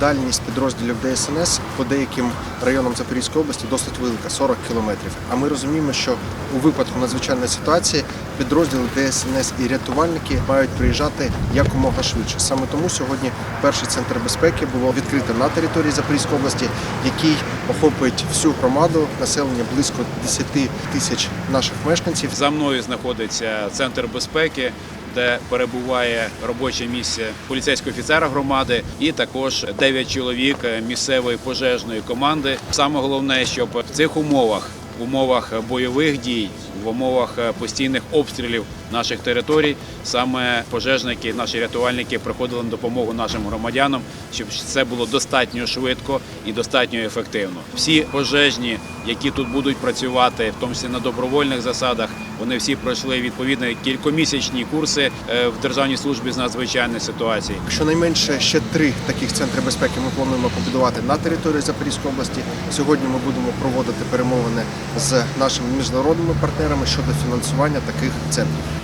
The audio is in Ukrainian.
дальність підрозділів ДСНС по деяким районам Запорізької області досить велика 40 кілометрів. А ми розуміємо, що у випадку надзвичайної ситуації підрозділи ДСНС і рятувальники мають приїжджати якомога швидше. Саме тому сьогодні перший центр безпеки було відкрито на території Запорізької області, який охопить всю громаду населення близько 10 тисяч наших мешканців. За мною знаходиться центр безпеки, де перебуває робоче місце поліцейського офіцера громади, і також 9 чоловік місцевої пожежної команди. Саме головне, щоб в цих умовах, в умовах бойових дій, в умовах постійних обстрілів наших територій, саме пожежники, наші рятувальники приходили на допомогу нашим громадянам, щоб це було достатньо швидко і достатньо ефективно. Всі пожежні, які тут будуть працювати, в тому числі на добровольних засадах, вони всі пройшли відповідні кількомісячні курси е, в Державній службі з надзвичайних ситуацій. Щонайменше ще три таких центри безпеки ми плануємо побудувати на території Запорізької області. Сьогодні ми будемо проводити перемовини з нашими міжнародними партнерами щодо фінансування таких центрів.